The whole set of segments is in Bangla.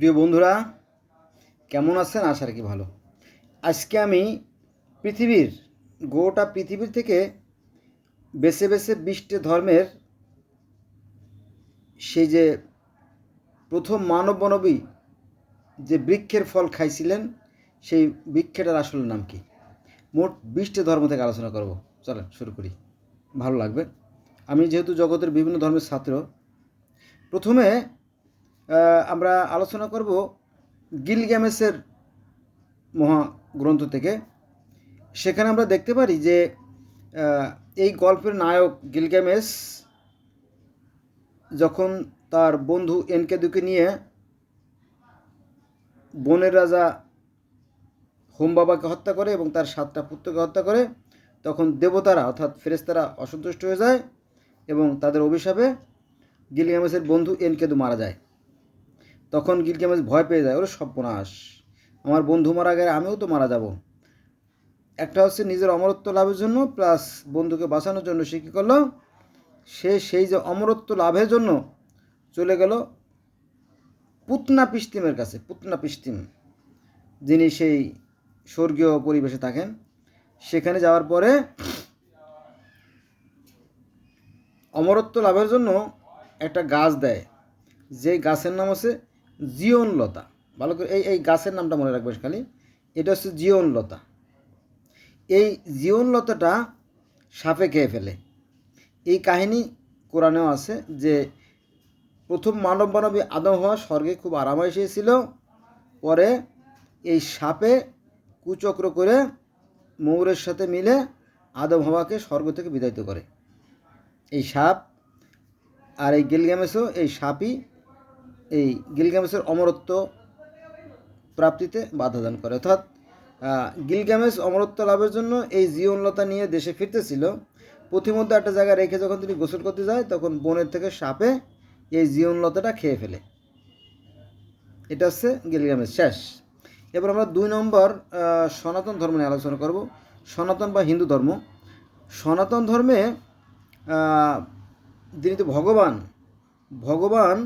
প্রিয় বন্ধুরা, কেমন আছেন? আশা রাখি ভালো। আজকে আমি পৃথিবীর, গোটা পৃথিবীর থেকে বেছে বেছে বিশটি ধর্মের সেই যে প্রথম মানব মানবী যে বৃক্ষের ফল খাইছিলেন, সেই বৃক্ষেটার আসল নাম কি? মোট বিশটি ধর্ম থেকে আলোচনা করব। চলেন, শুরু করি। ভালো লাগবে। আমি যেহেতু জগতের বিভিন্ন ধর্মের ছাত্র, প্রথমে আমরা আলোচনা করব গিলগ্যামেসের মহাগ্রন্থ থেকে। সেখানে আমরা দেখতে পারি যে এই গল্পের নায়ক গিলগ্যামেস যখন তার বন্ধু এনকেদুকে নিয়ে বনের রাজা হোম বাবাকে হত্যা করে এবং তার সাতটা পুত্রকে হত্যা করে, তখন দেবতারা অর্থাৎ ফেরেস্তারা অসন্তুষ্ট হয়ে যায় এবং তাদের অভিশাপে গিলগ্যামেসের বন্ধু এনকেদু মারা যায়। তখন গিলগ্যামেস ভয় পেয়ে যায় ওরে সর্বনাশ। আমার বন্ধু মারা গেলে আমিও তো মারা যাব। একটা হচ্ছে নিজের অমরত্ব লাভের জন্য প্লাস বন্ধুকে বাঁচানোর জন্য সে কী করল? সে সেই যে অমরত্ব লাভের জন্য চলে গেল পুতনা পিস্তিমের কাছে, পুতনা পিস্তিম। যিনি সেই স্বর্গীয় পরিবেশে থাকেন। সেখানে যাওয়ার পরে অমরত্ব লাভের জন্য একটা গাছ দেয়। যে গাছের নাম হচ্ছে জীবন লতা ভালো করে এই এই গাছের নামটা মনে রাখবেন খালি। এটা হচ্ছে জীবন লতা এই জীবন লতাটা সাপে খেয়ে ফেলে। এই কাহিনী কোরআনেও আছে যে প্রথম মানব মানবী আদম হওয়া স্বর্গে খুব আরামাইশে ছিল পরে এই সাপে কুচক্র করে ময়ূরের সাথে মিলে আদম হওয়াকে স্বর্গ থেকে বিদায়িত করে। এই সাপ আর এই গিলগামেসও এই সাপই এই গিলগামেসের অমরত্ব প্রাপ্তিতে বাধা দান করে। অর্থাৎ আহ, গিলগামেস অমরত্ব লাভের জন্য এই জীবনলতা নিয়ে দেশে ফিরতেছিল। প্রতিমধ্যে একটা জায়গায় রেখে যখন তিনি গোসল করতে যায় তখন বনের থেকে সাপে এই জীবনলতাটা খেয়ে ফেলে। এটা হচ্ছে গিলগামেস শেষ। এবার আমরা দুই নম্বর সনাতন ধর্ম নিয়ে আলোচনা করব। সনাতন বা হিন্দু ধর্ম। সনাতন ধর্মে যিনি তো ভগবান ভগবান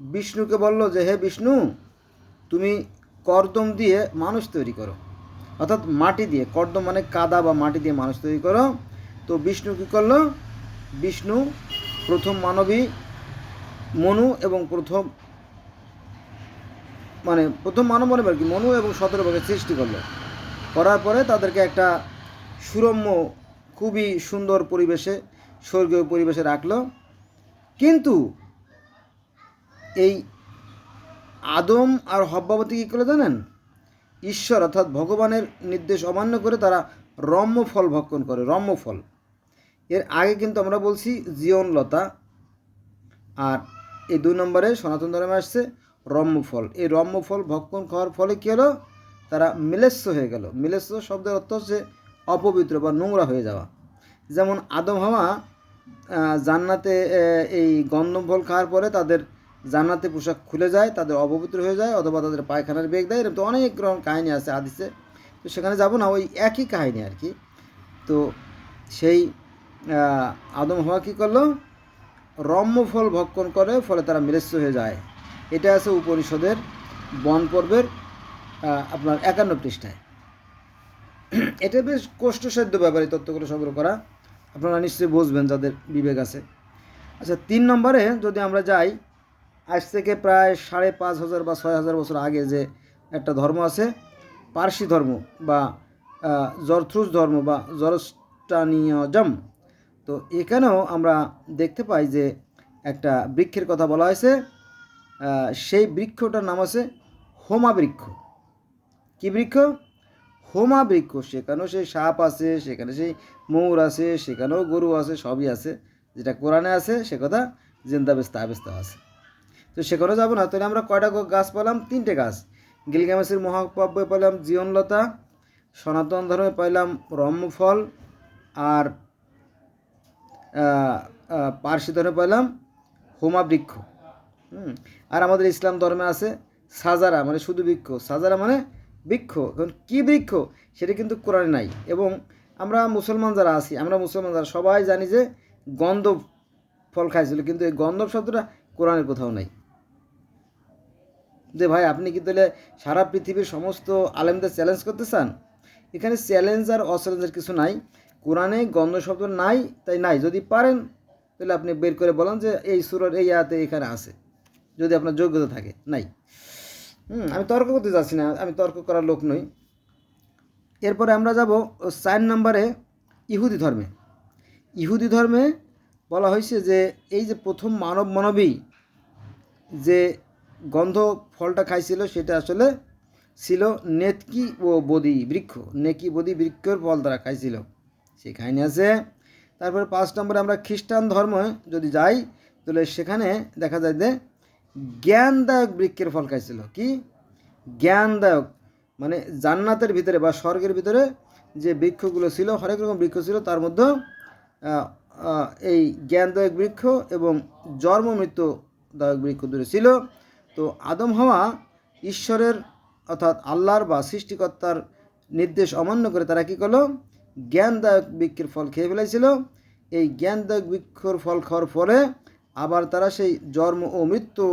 বিষ্ণুকে বলল যে, হে বিষ্ণু, তুমি কর্দম দিয়ে মানুষ তৈরি করো। অর্থাৎ মাটি দিয়ে, কর্দম মানে কাদা বা মাটি দিয়ে মানুষ তৈরি করো। তো বিষ্ণু কী করল? বিষ্ণু প্রথম মানবী মনু এবং প্রথম মানে প্রথম মানব মানব আর কি, মনু এবং সতেরো ভাগে সৃষ্টি করল। করার পরে তাদেরকে একটা সুরম্য, খুবই সুন্দর পরিবেশে, স্বর্গীয় পরিবেশে রাখল। কিন্তু এই আদম আর হব্বাবতী কী করে জানেন? ঈশ্বর অর্থাৎ ভগবানের নির্দেশ অমান্য করে তারা রম্য ফল ভক্ষণ করে রম্য ফল এর আগে কিন্তু আমরা বলছি জীবনলতা, আর এই দুই নম্বরে সনাতন ধর্মে আসছে রম্য ফল এই রম্য ফল ভক্ষণ খাওয়ার ফলে কী হলো? তারা মিলেস্য হয়ে গেল। মিলেস্য শব্দের অর্থ হচ্ছে অপবিত্র বা নোংরা হয়ে যাওয়া। যেমন আদম হাওয়া জান্নাতে এই গন্ধম ফল খাওয়ার পরে তাদের জান্নাতে পোশাক খুলে যায়, তাদের অপবিত্র হয়ে যায়, অথবা তাদের পায়খানার বেগ দেয়, এরকম তো অনেক রকম কাহিনী আছে আদিসে তো সেখানে যাব না, ওই একই কাহিনী আর কি। তো সেই আদম হওয়া কী করল? রম্য ফল ভক্ষণ করে, ফলে তারা মিলেস্য হয়ে যায়। এটা আছে উপনিষদের বন পর্বের আপনার একান্ন পৃষ্ঠায়। এটা বেশ কষ্টসাধ্য ব্যাপার, এই তত্ত্বগুলো সংগ্রহ করা। আপনারা নিশ্চয়ই বুঝবেন, যাদের বিবেক আছে। আচ্ছা তিন নম্বরে যদি আমরা যাই আজ থেকে প্রায় সাড়ে পাঁচ হাজার বা ছয় হাজার বছর আগে যে একটা ধর্ম আছে, পার্সি ধর্ম বা জরথ্রুস ধর্ম বা জরস্টানিয়জম তো এখানেও আমরা দেখতে পাই যে একটা বৃক্ষের কথা বলা হয়েছে সেই বৃক্ষটার নাম আছে হোমা বৃক্ষ। কী বৃক্ষ? হোমা বৃক্ষ। সেখানেও সেই সাপ আছে, সেখানে সেই ময়ূর আছে, সেখানেও গরু আছে, সবই আছে। যেটা কোরআনে আছে, সে কথা জিন্দাবেস্তা আবেস্তা আছে। তো সেখানে যাব না, তাহলে আমরা কয়টা গাছ পেলাম? তিনটে গাছ। গিলগামেসের মহাকাব্যে পেলাম জীবনলতা, সনাতন ধর্মে পাইলাম রম্যফল, আর পার্সি ধর্মে পাইলাম হোমা বৃক্ষ হুম, আর আমাদের ইসলাম ধর্মে আছে সাজারা মানে শুধু বৃক্ষ। সাজারা মানে বৃক্ষ। এখন কী বৃক্ষ? সেটা কিন্তু কোরআনে নাই। এবং আমরা মুসলমান যারা আছি, আমরা মুসলমান যারা, সবাই জানি যে গন্ধ ফল খাইছিল, কিন্তু এই গন্ধব শব্দটা কোরআনের কোথাও নাই। যে ভাই, আপনি কি তাহলে সারা পৃথিবীর সমস্ত আলেমদের চ্যালেঞ্জ করতে চান? এখানে চ্যালেঞ্জ আর অচ্যালেঞ্জের কিছু নাই। কোরআনে গন্ধ শব্দ নাই, তাই নাই। যদি পারেন, তাহলে আপনি বের করে বলেন যে এই সুরের এই আয়াতে এখানে আছে। যদি আপনার যোগ্যতা থাকে, নাই। হুম, আমি তর্ক করতে যাচ্ছি না, আমি তর্ক করার লোক নই। এরপরে আমরা যাব চার নম্বরে ইহুদি ধর্মে। ইহুদি ধর্মে বলা হয়েছে যে, এই যে প্রথম মানব মানবী যে গন্ধ ফলটা খাইছিল, সেটা আসলে ছিল নেতকি ও বদি বৃক্ষ। নেকি বদি বৃক্ষের ফল তারা খাইছিল। সে খাইনি আছে, তারপরে পাঁচ নম্বরে আমরা খ্রিস্টান ধর্মে যদি যাই, তাহলে সেখানে দেখা যায় যে জ্ঞানদায়ক বৃক্ষের ফল খাইছিল। কি? জ্ঞানদায়ক। মানে জান্নাতের ভিতরে বা স্বর্গের ভিতরে যে বৃক্ষগুলো ছিল, হরেক রকম বৃক্ষ ছিল, তার মধ্যে এই জ্ঞানদায়ক বৃক্ষ এবং জন্ম মৃত্যুদায়ক বৃক্ষ দূরে ছিল। তো আদম হওয়া ঈশ্বরের অর্থাৎ আল্লাহর বা সৃষ্টিকর্তার নির্দেশ অমান্য করে তারা কী করল? জ্ঞানদায়ক বৃক্ষের ফল খেয়ে ফেলেছিল এই জ্ঞানদায়ক বৃক্ষর ফল খাওয়ার ফলে আবার তারা সেই জন্ম ও মৃত্যু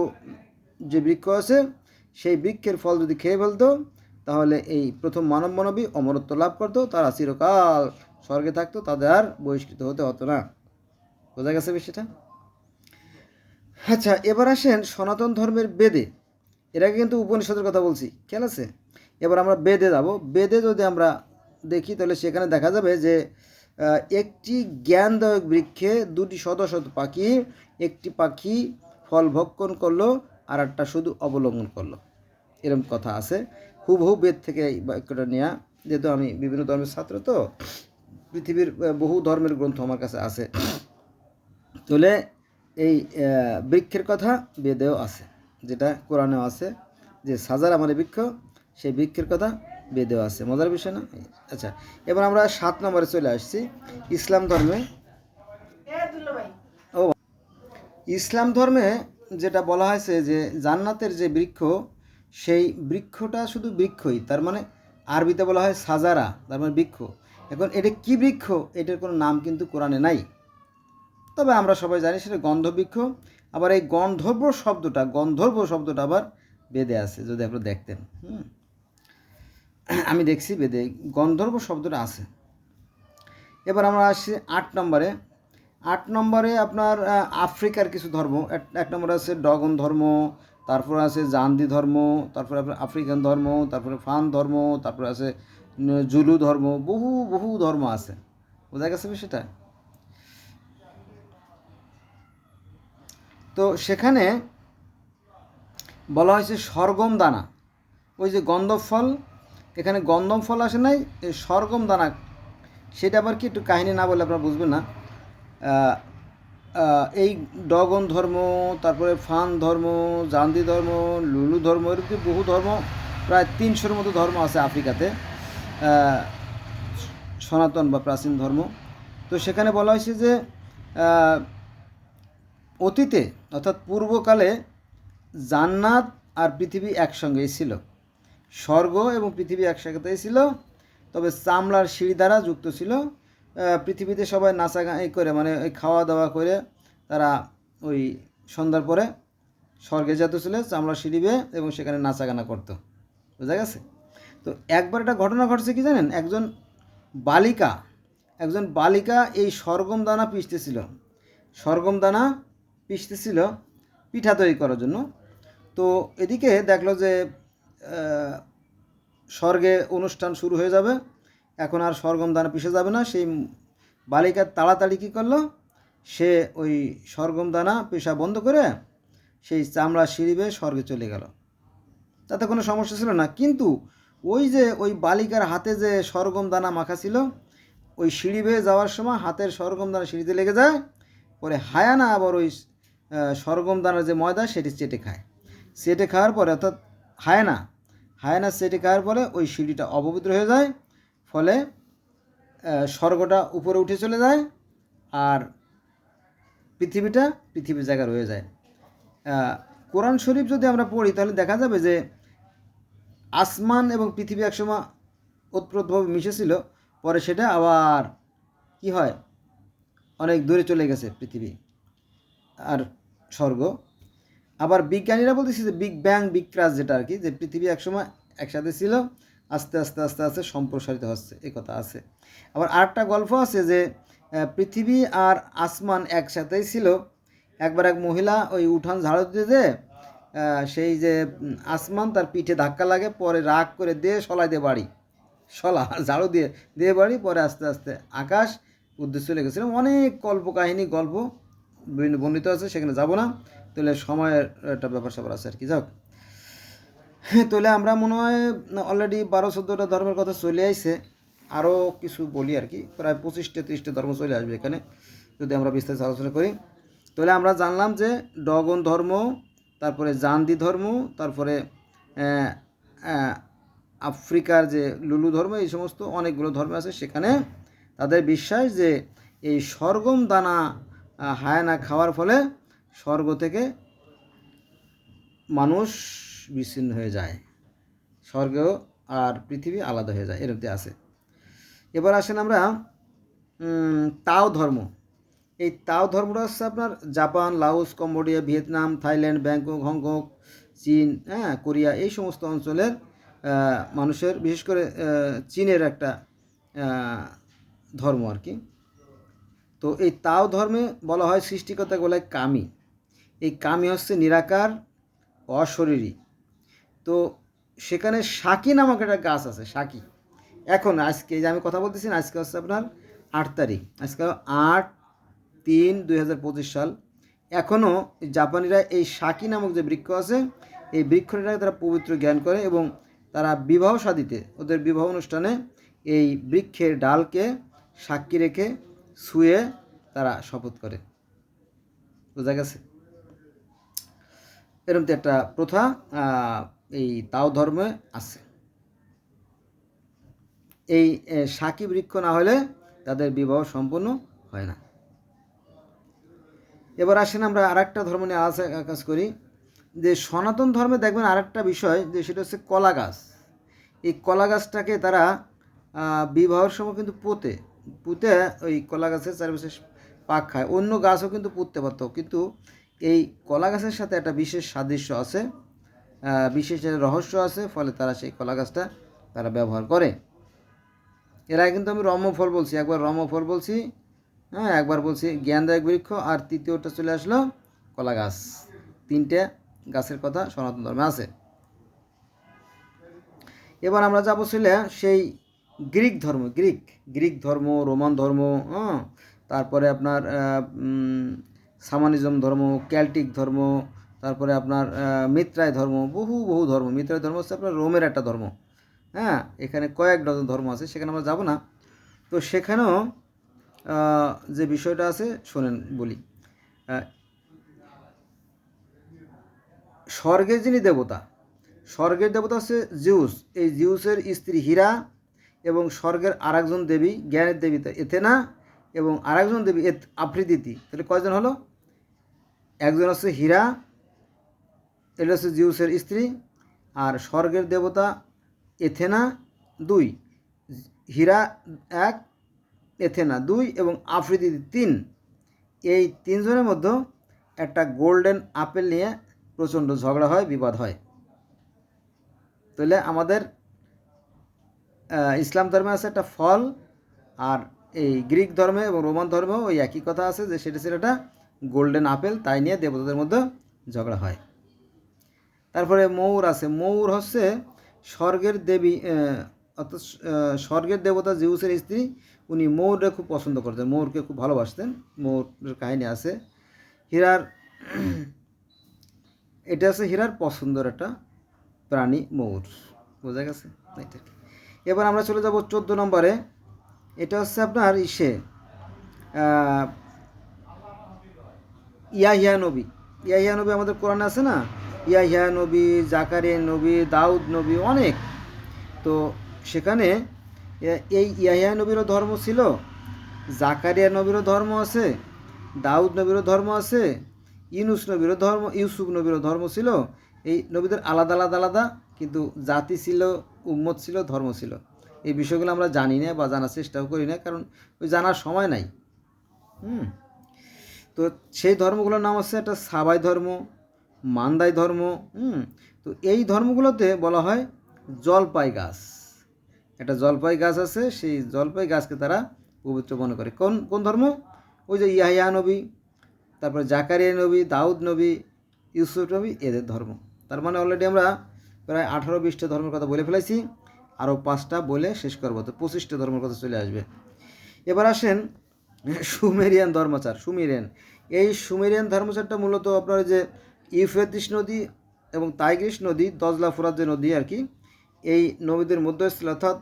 যে বৃক্ষ আছে, সেই বৃক্ষের ফল যদি খেয়ে ফেলতো, তাহলে এই প্রথম মানব মানবী অমরত্ব লাভ করতো। তারা চিরকাল স্বর্গে থাকতো, তাদের আর বহিষ্কৃত হতে হতো না। বোঝা গেছে বিষয়টা? আচ্ছা এবার আসেন সনাতন ধর্মের বেদে। এর আগে কিন্তু উপনিষদের কথা বলছি, খেয়াল আছে? এবার আমরা বেদে যাব। বেদে যদি আমরা দেখি, তাহলে সেখানে দেখা যাবে যে একটি জ্ঞানদায়ক বৃক্ষে দুটি শত শত পাখি, একটি পাখি ফল ভক্ষণ করল আর একটা শুধু অবলম্বন করল। এরকম কথা আছে। হুবহু বেদ থেকে এই বাক্যটা নেওয়া যেহেতু আমি বিভিন্ন ধর্মের ছাত্র তো, পৃথিবীর বহু ধর্মের গ্রন্থ আমার কাছে আছে। তাহলে এই বৃক্ষের কথা বেদেও আছে যেটা কোরআনেও আছে যে সাজার আমার বৃক্ষ সেই বৃক্ষের কথা বেদেও আছে। মজার বিষয় না? আচ্ছা এবার আমরা সাত নম্বরে চলে আসছি ইসলাম ধর্মে। ও ইসলাম ধর্মে যেটা বলা হয়েছে যে জান্নাতের যে বৃক্ষ সেই বৃক্ষটা শুধু বৃক্ষই তার মানে আরবিতে বলা হয় সাজারা তার মানে বৃক্ষ। এখন এটা কি বৃক্ষ? এটার কোনো নাম কিন্তু কোরআনে নাই। তবে আমরা সবাই জানি সেটা গন্ধবৃক্ষ, আবার এই গন্ধর্ব শব্দটা গন্ধর্ব শব্দটা আবার বেদে আছে, যদি আপনারা দেখতেন, হুম? আমি দেখছি বেদে গন্ধর্ব শব্দটা আছে। এবার আমরা আসছি আট নম্বরে। আট নম্বরে আপনার আফ্রিকার কিছু ধর্ম, এক- নম্বরে আছে ডগন ধর্ম, তারপর আছে জান্দি ধর্ম, তারপরে আপনার আফ্রিকান ধর্ম, তারপরে ফান ধর্ম, তারপরে আছে জুলু ধর্ম, বহু বহু ধর্ম আছে। বোঝা গেছে বিষয়টা? তো সেখানে বলা হয়েছে সরগম দানা ওই যে গন্ধব ফল এখানে গন্ধম ফল আসে নাই সরগম দানা সেটা আবার কি একটু কাহিনী না বলে আপনারা বুঝবেন না। এই ডগন ধর্ম, তারপরে ফান ধর্ম, জান্দি ধর্ম, লুলু ধর্ম, এরকম বহু ধর্ম, প্রায় তিনশোর মতো ধর্ম আছে আফ্রিকাতে সনাতন বা প্রাচীন ধর্ম। তো সেখানে বলা হয়েছে যে অতীতে, অর্থাৎ পূর্বকালে জান্নাত আর পৃথিবী একসঙ্গেই ছিল। স্বর্গ এবং পৃথিবী একসাথেই ছিল, তবে চামড়ার সিঁড়ি দ্বারা যুক্ত ছিল। পৃথিবীতে সবাই নাচা করে মানে ওই খাওয়া দাওয়া করে তারা ওই সন্ধ্যার পরে স্বর্গে যেত ছিল, চামড়ার সিঁড়ি বেয়ে এবং সেখানে নাচা গানা করতো। বোঝা গেছে? তো একবার একটা ঘটনা ঘটছে কি জানেন? একজন বালিকা একজন বালিকা এই সরগম দানা পিষতেছিল সরগম দানা পিষতেছিল পিঠা তৈরি করার জন্য। তো এদিকে দেখল যে স্বর্গে অনুষ্ঠান শুরু হয়ে যাবে। এখন আর সরগম দানা পিষে যাবে না। সেই বালিকা তাড়াতাড়ি কী করল? সে ওই সরগম দানা পেশা বন্ধ করে সেই চামড়া সিঁড়ি বেয়ে স্বর্গে চলে গেল। তাতে কোনো সমস্যা ছিল না। কিন্তু ওই যে ওই বালিকার হাতে যে সরগম দানা মাখা ছিল, ওই সিঁড়ি বেয়ে যাওয়ার সময় হাতের সরগম দানা সিঁড়িতে লেগে যায়। পরে হায়ানা আবার ওই সরগম দানার যে ময়দা সেটি চেটে খায়। চেটে খাওয়ার পরে অর্থাৎ হায়ানা হায়ানা চেটে খাওয়ার পরে ওই সিঁড়িটা অপবিত্র হয়ে যায়, ফলে স্বর্গটা উপরে উঠে চলে যায় আর পৃথিবীটা পৃথিবীর জায়গা রয়ে যায়। কোরআন শরীফ যদি আমরা পড়ি, তাহলে দেখা যাবে যে আসমান এবং পৃথিবী একসময় ওতপ্রোতভাবে মিশেছিল, পরে সেটা আবার কি হয়? অনেক দূরে চলে গেছে পৃথিবী। আর স্বর্গ। আবার বিজ্ঞানীরা বলতেছে যে বিগ ব্যাং বিগ ক্রাশ যেটা আর কি যে পৃথিবী একসময় একসাথে ছিল, আস্তে আস্তে আস্তে আস্তে সম্প্রসারিত হচ্ছে এই কথা আছে। আবার আরেকটা গল্প আছে যে পৃথিবী আর আসমান একসাথেই ছিল। একবার এক মহিলা ওই উঠান ঝাড়ু দিতে সেই যে আসমান তার পিঠে ধাক্কা লাগে, পরে রাগ করে দিয়ে সলাই দিয়ে বাড়ি। সলা, ঝাড়ু দিয়ে দিয়ে বাড়ি, পরে আস্তে আস্তে আকাশ উদ্দেশ্য চলে অনেক কল্প কাহিনী গল্প। বিভিন্ন বর্ণিত আছে, সেখানে যাব না। তাহলে সময়ের একটা ব্যাপার স্যাপার আছে আর কি যাক হ্যাঁ তাহলে আমরা মনে হয় অলরেডি বারো, চোদ্দোটা ধর্মের কথা চলে আইছে। আরও কিছু বলি আর কি, প্রায় পঁচিশটা, ত্রিশটা ধর্ম চলে আসবে এখানে, যদি আমরা বিস্তারিত আলোচনা করি। তাহলে আমরা জানলাম যে ডগন ধর্ম, তারপরে জান্দি ধর্ম, তারপরে আফ্রিকার যে লুলু ধর্ম, এই সমস্ত অনেকগুলো ধর্ম আছে সেখানে তাদের বিশ্বাস যে এই সরগম দানা হায়ানা খাওয়ার ফলে স্বর্গ থেকে মানুষ বিচ্ছিন্ন হয়ে যায়। স্বর্গ আর পৃথিবী আলাদা হয়ে যায় এরকম আছে। এবার আসেন আমরা তাও ধর্ম। এই তাও ধর্মটা হচ্ছে আপনার Japan Laos Cambodia, Vietnam, Thailand, Bangkok, Hong Kong, চীন হ্যাঁ কোরিয়া, এই সমস্ত অঞ্চলের মানুষের, বিশেষ করে চীনের একটা ধর্ম আর কি। তো এই তাও ধর্মে বলা হয় সৃষ্টিকর্তা বলা হয় কামি। এই কামি হচ্ছে নিরাকার, অশরীরী। তো সেখানে সাকি নামক একটা গাছ আছে সাকি এখন আজকে যে আমি কথা বলতেছি আজকে হচ্ছে আপনার আট তারিখ। আজকে আট তিন দুই সাল। এখনও জাপানিরা এই সাকি নামক যে বৃক্ষ আছে, এই বৃক্ষটাকে তারা পবিত্র জ্ঞান করে এবং তারা বিবাহ সাদিতে ওদের বিবাহ অনুষ্ঠানে এই বৃক্ষের ডালকে সাক্ষী রেখে শুয়ে তারা শপথ করে। বোঝা গেছে? এরকম একটা প্রথা এই তাও ধর্মে আছে। এই সাকি বৃক্ষ না হলে তাদের বিবাহ সম্পূর্ণ হয় না। এবার আসেন আমরা আরেকটা ধর্ম নিয়ে আলোচনা কাজ করি। যে সনাতন ধর্মে দেখবেন আরেকটা বিষয়, যে সেটা হচ্ছে কলা গাছ। এই কলা গাছটাকে তারা বিবাহের সময় কিন্তু পোতে। পুঁতে ওই কলা গাছের চারিপাশে পাক খায়। অন্য গাছও কিন্তু পুঁততে পারতো। কিন্তু এই কলা গাছের সাথে একটা বিশেষ সাদৃশ্য আছে বিশেষ রহস্য আছে, ফলে তারা সেই কলা গাছটা তারা ব্যবহার করে। এর আগে কিন্তু আমি রম্যফল বলছি, একবার রম্যফল বলছি হ্যাঁ একবার বলছি, জ্ঞানদায়ক বৃক্ষ, আর তৃতীয়টা চলে আসলো কলা গাছ। তিনটে গাছের কথা সনাতন ধর্মে আছে। এবার আমরা যাব ছিল সেই গ্রিক ধর্ম, গ্রিক গ্রিক ধর্ম, রোমান ধর্ম হ্যাঁ তারপরে আপনার সামানিজম ধর্ম, ক্যাল্টিক ধর্ম, তারপরে আপনার মিত্রায় ধর্ম, বহু বহু ধর্ম, মিত্রায় ধর্ম হচ্ছে আপনার রোমের একটা ধর্ম হ্যাঁ এখানে কয়েক ডজন ধর্ম আছে, সেখানে আমরা যাব না। তো সেখানেও যে বিষয়টা আছে, শোনেন, বলি স্বর্গের যিনি দেবতা, স্বর্গের দেবতা হচ্ছে জিউস, এই জিউসের স্ত্রী হীরা এবং স্বর্গের আরেকজন দেবী, জ্ঞানের দেবী এথেনা এবং আরেকজন দেবী আফ্রিদিতি। তাহলে কয়জন হলো? একজন হচ্ছে হীরা, এটা হচ্ছে জিউসের স্ত্রী আর স্বর্গের দেবতা এথেনা দুই, হীরা এক, এথেনা দুই এবং আফ্রিদিতি তিন। এই তিনজনের মধ্যে একটা গোল্ডেন আপেল নিয়ে প্রচণ্ড ঝগড়া হয়, বিবাদ হয়। তাহলে আমাদের ইসলাম ধর্মে আছে একটা ফল আর এই গ্রিক ধর্মে এবং রোমান ধর্মেও ওই একই কথা আছে যে সেটা ছিল একটা গোল্ডেন আপেল, তাই নিয়ে দেবতাদের মধ্যে ঝগড়া হয়। তারপরে ময়ূর আছে। ময়ূর হচ্ছে স্বর্গের দেবী অর্থাৎ স্বর্গের দেবতা জিউসের স্ত্রী, উনি ময়ূরকে খুব পছন্দ করতেন ময়ূরকে খুব ভালোবাসতেন। ময়ূরের কাহিনী আছে। হীরার, এটা আছে হীরার পছন্দের একটা প্রাণী ময়ূর বোঝা গেছে। এবার আমরা চলে যাব চোদ্দ নম্বরে। এটা হচ্ছে আপনার ইসে ইয়াহিয়া নবী। ইয়াহিয়া নবী আমাদের কোরআনে আছে না? ইয়াহিয়া নবী, জাকারিয়া নবী, দাউদ নবী, অনেক। তো সেখানে এই ইয়াহিয়া নবীরও ধর্ম ছিল, জাকারিয়া নবীরও ধর্ম আছে, দাউদ নবীরও ধর্ম আছে, ইউনুস নবীরও ধর্ম, ইউসুফ নবীরও ধর্ম ছিল। এই নবীদের আলাদা আলাদা আলাদা কিন্তু জাতি ছিল, উম্মত ছিল, ধর্ম ছিল। এই বিষয়গুলো আমরা জানি না বা জানার চেষ্টাও করি না, কারণ ওই জানার সময় নাই। হুম। তো সেই ধর্মগুলোর নাম হচ্ছে একটা সাবাই ধর্ম, মান্দাই ধর্ম, হুম। তো এই ধর্মগুলোতে বলা হয় জলপাই গাছ। একটা জলপাই গাছ আছে, সেই জলপাই গাছকে তারা পবিত্র মনে করে। কোন কোন ধর্ম? ওই যে ইয়াহিয়া নবী, তারপর জাকারিয়া নবী, দাউদ নবী, ইউসুফ নবী, এদের ধর্ম। তার মানে অলরেডি আমরা প্রায় আঠারো বিশটা ধর্মের কথা বলে ফেলেছি আরও পাঁচটা বলে শেষ করব। তো পঁচিশটা ধর্মের কথা চলে আসবে। এবার আসেন সুমেরিয়ান ধর্মাচার, সুমেরিয়ান। এই সুমেরিয়ান ধর্মাচারটা মূলত আপনার যে ইউফ্রেটিস নদী এবং টাইগ্রিস নদী, দজলা ফোরাত যে নদী আর কি, এই নবীদের মধ্যে ছিল অর্থাৎ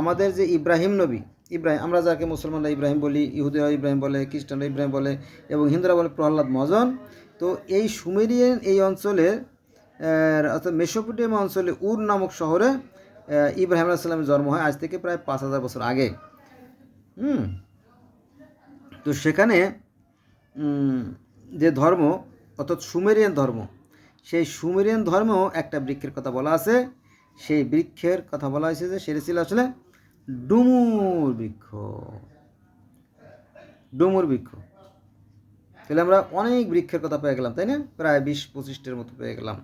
আমাদের যে ইব্রাহিম নবী ইব্রাহিম আমরা যাকে মুসলমানরা ইব্রাহিম বলি, ইহুদিরা ইব্রাহিম বলে, খ্রিস্টানরা ইব্রাহিম বলে এবং হিন্দুরা বলে প্রহ্লাদ মহাজন। তো এই সুমেরিয়ান এই অঞ্চলের অর্থাৎ মেসোপটেমিয়া অঞ্চলে উর নামক শহরে ইব্রাহিম আলাইসাল্লামের জন্ম হয় আজ থেকে প্রায় পাঁচ হাজার বছর আগে। হুম? তো সেখানে যে ধর্ম, অর্থাৎ সুমেরিয়ান ধর্ম, সেই সুমেরিয়ান ধর্ম একটা বৃক্ষের কথা বলা আছে। সেই বৃক্ষের কথা বলা হয়েছে যে, সেটা ছিল আসলে ডুমুর বৃক্ষ। ডুমুর বৃক্ষ। তাহলে আমরা অনেক বৃক্ষের কথা পেয়ে গেলাম, তাই না? প্রায় বিশ পঁচিশটার মতো পেয়ে গেলাম।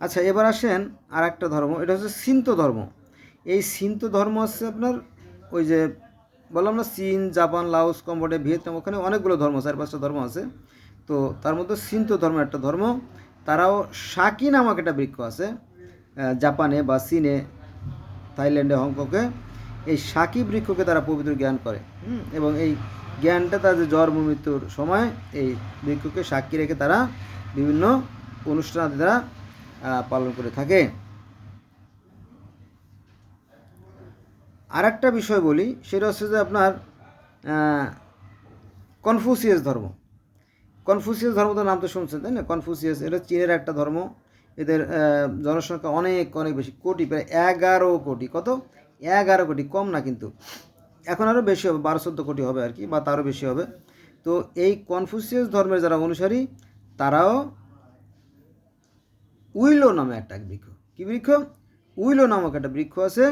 আচ্ছা এবার আসেন আর একটা ধর্ম, এটা হচ্ছে সিন্ত ধর্ম। এই সিন্ত ধর্ম হচ্ছে আপনার ওই যে বললাম না, চীন, জাপান লাউস কম্বোডিয়া, ভিয়েতনাম, ওখানে অনেকগুলো ধর্ম, চার পাঁচটা ধর্ম আছে। তো তার মধ্যে সিন্ত ধর্ম একটা ধর্ম। তারাও সাকি নামক একটা বৃক্ষ আছে জাপানে বা চীনে, থাইল্যান্ডে হংকংয়ে এই সাকি বৃক্ষকে তারা পবিত্র জ্ঞান করে এবং এই জ্ঞানটা তাদের জন্ম, মৃত্যুর সময় এই বৃক্ষকে সাক্ষী রেখে তারা বিভিন্ন অনুষ্ঠান তারা পালন করে থাকে। আর একটা বিষয় বলি, সেটা হচ্ছে যে আপনার কনফুসিয়াস ধর্ম। কনফুসিয়াস ধর্ম তো নাম তো শুনছেন, তাই না? কনফুসিয়াস এটা চীনের একটা ধর্ম। এদের জনসংখ্যা অনেক অনেক বেশি, কোটি, প্রায় এগারো কোটি। কত? এগারো কোটি, কম না কিন্তু। এখন আরও বেশি হবে, বারো, চোদ্দ কোটি হবে আর কি, বা তারও বেশি হবে। তো এই কনফুসিয়াস ধর্মের যারা অনুসারী, তারাও উইলো নামে একটা বৃক্ষ। কি বৃক্ষ? উইলো নামক একটা বৃক্ষ আছে।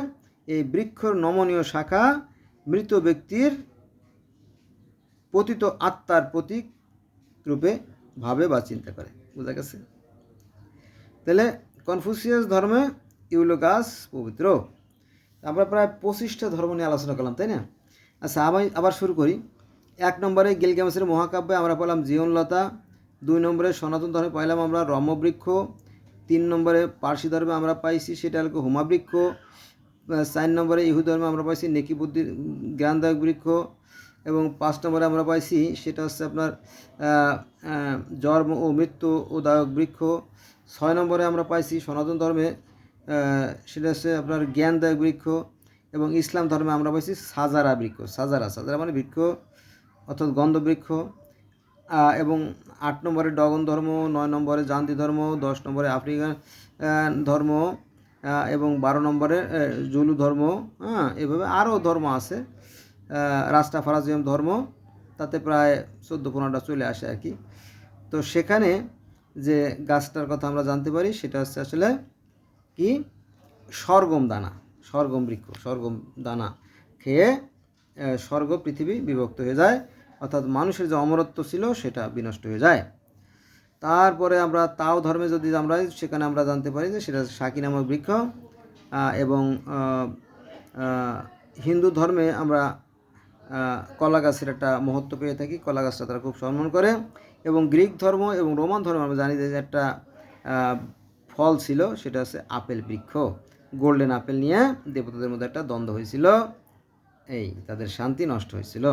এই বৃক্ষর নমনীয় শাখা মৃত ব্যক্তির পতিত আত্মার প্রতীক রূপে ভাবে বা চিন্তা করে। বোঝা গেছে? তাহলে কনফুসিয়াস ধর্মে ইউলো গাছ পবিত্র। আমরা প্রায় পঁচিশটা ধর্ম নিয়ে আলোচনা করলাম, তাই না? আচ্ছা আবার আবার শুরু করি। এক নম্বরে গিলগামেসের মহাকাব্যে আমরা পেলাম জীবনলতা, দুই নম্বরে সনাতন ধর্মে পাইলাম আমরা রম্যবৃক্ষ তিন নম্বরে পার্সি ধর্মে আমরা পাইছি, সেটা হলো হোমাবৃক্ষ। চার নম্বরে ইহু ধর্মে আমরা পাইছি নেকি বুদ্ধি জ্ঞানদায়ক বৃক্ষ এবং পাঁচ নম্বরে আমরা পাইছি, সেটা হচ্ছে আপনার জন্ম ও মৃত্যু ও দায়ক বৃক্ষ। ছয় নম্বরে আমরা পাইছি সনাতন ধর্মে সেটা হচ্ছে আপনার জ্ঞানদায়ক বৃক্ষ। এবং ইসলাম ধর্মে আমরা পাইছি সাজারা বৃক্ষ, সাজারা সাজারা মানে বৃক্ষ অর্থাৎ গন্ধবৃক্ষ। এবং আট নম্বরে ডগন ধর্ম, নয় নম্বরে জান্তি ধর্ম, দশ নম্বরে আফ্রিকান ধর্ম এবং বারো নম্বরে জুলু ধর্ম হ্যাঁ এভাবে আরও ধর্ম আছে। রাস্তা ফারাজিয়াম ধর্ম, তাতে প্রায় চোদ্দ পনেরোটা চলে আসে আর কি। তো সেখানে যে গাছটার কথা আমরা জানতে পারি, সেটা হচ্ছে আসলে কি? সরগম দানা সরগম বৃক্ষ সরগম দানা খেয়ে স্বর্গ, পৃথিবী বিভক্ত হয়ে যায়। অর্থাৎ মানুষের যে অমরত্ব ছিল সেটা বিনষ্ট হয়ে যায়। তারপরে আমরা তাও ধর্মে যদি আমরা সেখানে আমরা জানতে পারি যে সেটা সাকি নামক বৃক্ষ এবং হিন্দু ধর্মে আমরা কলা গাছের একটা মহত্ব পেয়ে থাকি। কলা গাছটা তারা খুব সম্মান করে। এবং গ্রিক ধর্ম এবং রোমান ধর্ম আমরা জানি যে একটা ফল ছিল, সেটা হচ্ছে আপেল বৃক্ষ। গোল্ডেন আপেল নিয়ে দেবতাদের মধ্যে একটা দ্বন্দ্ব হয়েছিল। এই, তাদের শান্তি নষ্ট হয়েছিল।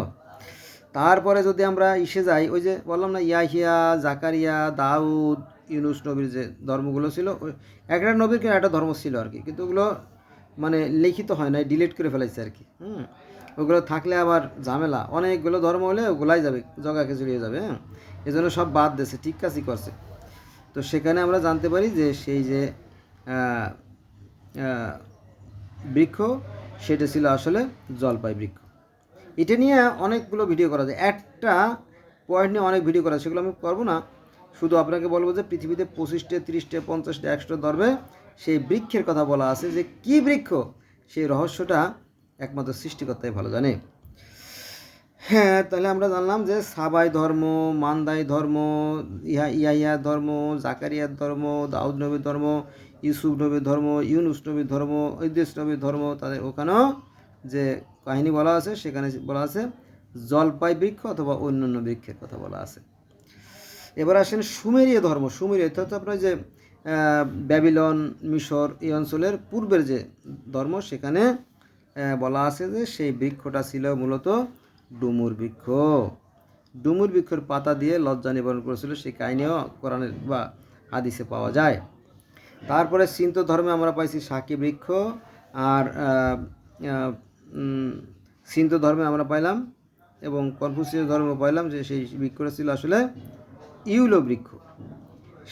তারপরে যদি আমরা ইসে যাই, ওই যে বললাম না, ইয়াহিয়া, জাকারিয়া, দাউদ, ইউনুস নবীর যে ধর্মগুলো ছিল একটা নবীর কিন্তু একটা ধর্ম ছিল আর কি? কিন্তু ওগুলো মানে লিখিত হয় না ডিলিট করে ফেলাইছে আর কি। হুম? ওগুলো থাকলে আবার ঝামেলা। অনেকগুলো ধর্ম হলে ওগুলাই যাবে জগাকে জড়িয়ে যাবে হ্যাঁ এই জন্য সব বাদ দিয়েছে, ঠিক কাজই করছে। তো সেখানে আমরা জানতে পারি যে সেই যে বৃক্ষ, সেটা ছিল আসলে জলপাই বৃক্ষ। এটা নিয়ে অনেকগুলো ভিডিও করা যায়। একটা পয়েন্ট নিয়ে অনেক ভিডিও করা সেগুলো আমি করব না। শুধু আপনাকে বলব যে পৃথিবীতে পঁচিশটা, তিরিশটা, পঞ্চাশটা, একশোটা ধরবে সেই বৃক্ষের কথা বলা আছে যে কি বৃক্ষ? সেই রহস্যটা একমাত্র সৃষ্টিকর্তাই ভালো জানে। হ্যাঁ তাহলে আমরা জানলাম যে সাবাই ধর্ম, মান্দাই ধর্ম, ইহা ইয়াইয়া ধর্ম, জাকারিয়ার ধর্ম, দাউদ নবীর ধর্ম, ইউসুফ নবীর ধর্ম, ইউনুস নবীর ধর্ম, ইদ্রিস নবীর ধর্ম, তাদের ওখানেও যে কাহিনী বলা আছে, সেখানে বলা আছে জলপাই বৃক্ষ অথবা অন্যান্য বৃক্ষের কথা বলা আছে। এবার আসেন সুমেরীয় ধর্ম। সুমেরীয় অর্থাৎ আপনার যে ব্যাবিলন, মিশর এই অঞ্চলের পূর্বের যে ধর্ম, সেখানে বলা আছে যে সেই বৃক্ষটা ছিল মূলত ডুমুর বৃক্ষ। ডুমুর বৃক্ষের পাতা দিয়ে লজ্জা নিবারণ করেছিল, সেই কাহিনীও কোরআনের বা হাদিসে পাওয়া যায়। তারপরে সিন্ত ধর্মে আমরা পাইছি সাকি বৃক্ষ, আর সিন্ত ধর্মে আমরা পাইলাম এবং কনফুসিয়াস ধর্মে পাইলাম যে সেই বৃক্ষটা ছিল আসলে ইউলো বৃক্ষ।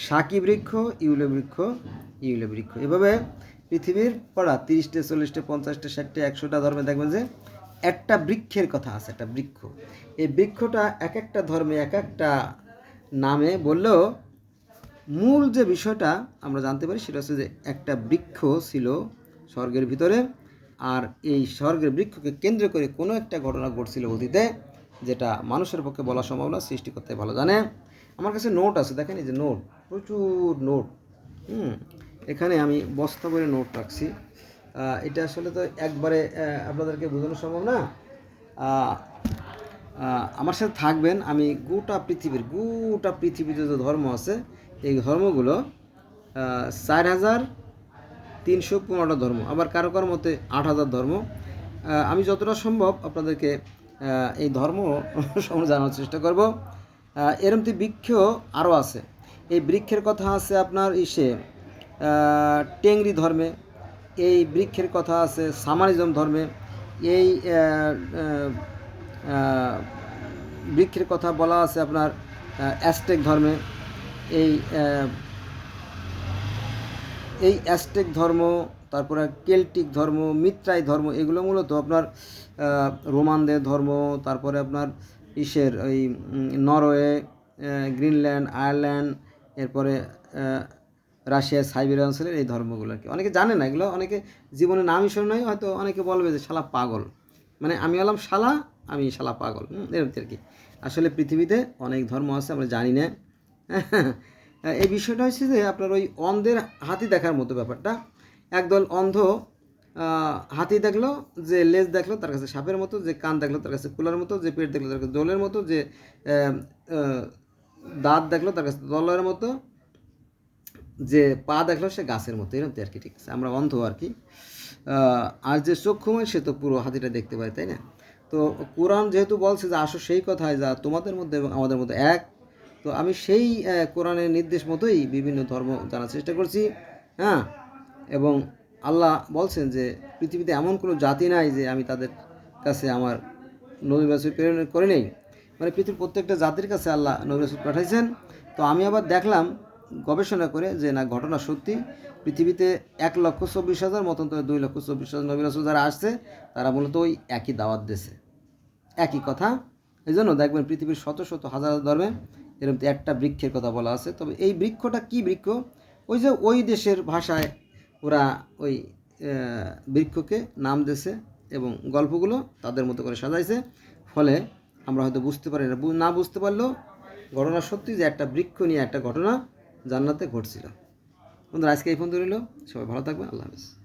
সাকি বৃক্ষ, ইউলো বৃক্ষ ইউলো বৃক্ষ। এভাবে পৃথিবীর পড়া তিরিশটা, চল্লিশটা, পঞ্চাশটা, ষাটটা, একশোটা ধর্মে দেখবেন যে একটা বৃক্ষের কথা আছে, একটা বৃক্ষ। এই বৃক্ষটা এক একটা ধর্মে, এক একটা নামে বললেও মূল যে বিষয়টা আমরা জানতে পারি সেটা হচ্ছে যে একটা বৃক্ষ ছিল স্বর্গের ভিতরে আর এই স্বর্গের বৃক্ষকে কেন্দ্র করে কোনো একটা ঘটনা ঘটছিল অতীতে, যেটা মানুষের পক্ষে বলা সম্ভব না, সৃষ্টি করতে ভালো জানে। আমার কাছে নোট আছে, দেখেন এই যে নোট প্রচুর নোট হুম, এখানে আমি বস্তা করে নোট রাখছি। এটা আসলে তো একবারে আপনাদেরকে বোঝানো সম্ভব না। আমার সাথে থাকবেন, আমি গোটা পৃথিবীর, গোটা পৃথিবীতে যে ধর্ম আছে, এই ধর্মগুলো চার হাজার তিনশো পনেরোটা ধর্ম, আবার কারও কারও মতে আট হাজার ধর্ম। আমি যতটা সম্ভব আপনাদেরকে এই ধর্ম সম্বন্ধে জানার চেষ্টা করব। এরমতি বৃক্ষ আরও আছে। এই বৃক্ষের কথা আছে আপনার ইসে টেংরি ধর্মে। এই বৃক্ষের কথা আছে সামানিজম ধর্মে। এই বৃক্ষের কথা বলা আছে আপনার অ্যাস্টেক ধর্মে। এই এই অ্যাস্টেক ধর্ম, তারপরে কেল্টিক ধর্ম, মিত্রাই ধর্ম, এগুলো মূলত আপনার রোমানদের ধর্ম, তারপরে আপনার ইসের ওই নরওয়ে গ্রিনল্যান্ড, আয়ারল্যান্ড, এরপরে রাশিয়া, সাইবেরিয়া অঞ্চলের এই ধর্মগুলো আর কি। অনেকে জানে না এগুলো, অনেকে জীবনে নামই শুনে নয় হয়তো অনেকে বলবে যে শালা পাগল। মানে আমি হলাম শালা, আমি শালা পাগল। এরকম আর কি। আসলে পৃথিবীতে অনেক ধর্ম আছে, আমরা জানি না। এই বিষয়টা হচ্ছে যে আপনার ওই অন্ধের হাতি দেখার মতো ব্যাপারটা। একদল অন্ধ হাতি দেখল, যে লেজ দেখল তার কাছে সাপের মতো, যে কান দেখল তার কাছে কুলার মতো, যে পেট দেখল তার কাছে দোলের মতো, যে দাঁত দেখল তার কাছে দলের মতো, যে পা দেখল সে গাছের মতো। এরকম আর কি, ঠিক আছে? আমরা অন্ধ আর কি। আর যে চক্ষুময় সে তো পুরো হাতিটা দেখতে পায়, তাই না? তো কোরআন যেহেতু বলছে যে আসো সেই কথায় যা তোমাদের মধ্যে এবং আমাদের মধ্যে এক তো আমি সেই কোরআনের নির্দেশ মতোই বিভিন্ন ধর্ম জানার চেষ্টা করছি হ্যাঁ? এবং আল্লাহ বলছেন যে, পৃথিবীতে এমন কোনো জাতি নাই যে আমি তাদের কাছে আমার নবী রাসূল প্রেরণ করে নেই। মানে পৃথিবীর প্রত্যেকটা জাতির কাছে আল্লাহ নবী রাসূল পাঠাইছেন। তো আমি আবার দেখলাম, গবেষণা করে যে না, ঘটনা সত্যি। পৃথিবীতে এক লক্ষ চব্বিশ হাজার মতন তো দুই লক্ষ চব্বিশ হাজার নবী রাসূল যারা আসছে, তারা মূলত ওই একই দাওয়াত দিয়েছে। একই কথা। এই জন্য দেখবেন পৃথিবীর শত শত হাজার ধর্মে এরকম একটা বৃক্ষের কথা বলা আছে। তবে এই বৃক্ষটা কি বৃক্ষ? ওই যে ওই দেশের ভাষায় ওরা ওই বৃক্ষকে নাম দিয়েছে এবং গল্পগুলো তাদের মতো করে সাজাইছে। ফলে আমরা হয়তো বুঝতে পারি না না বুঝতে পারলেও ঘটনা সত্যি যে একটা বৃক্ষ নিয়ে একটা ঘটনা জান্নাতে ঘটছিল। বন্ধুরা, আজকে এই ফোন রইল। সবাই ভালো থাকবেন, আল্লাহ হাফিজ।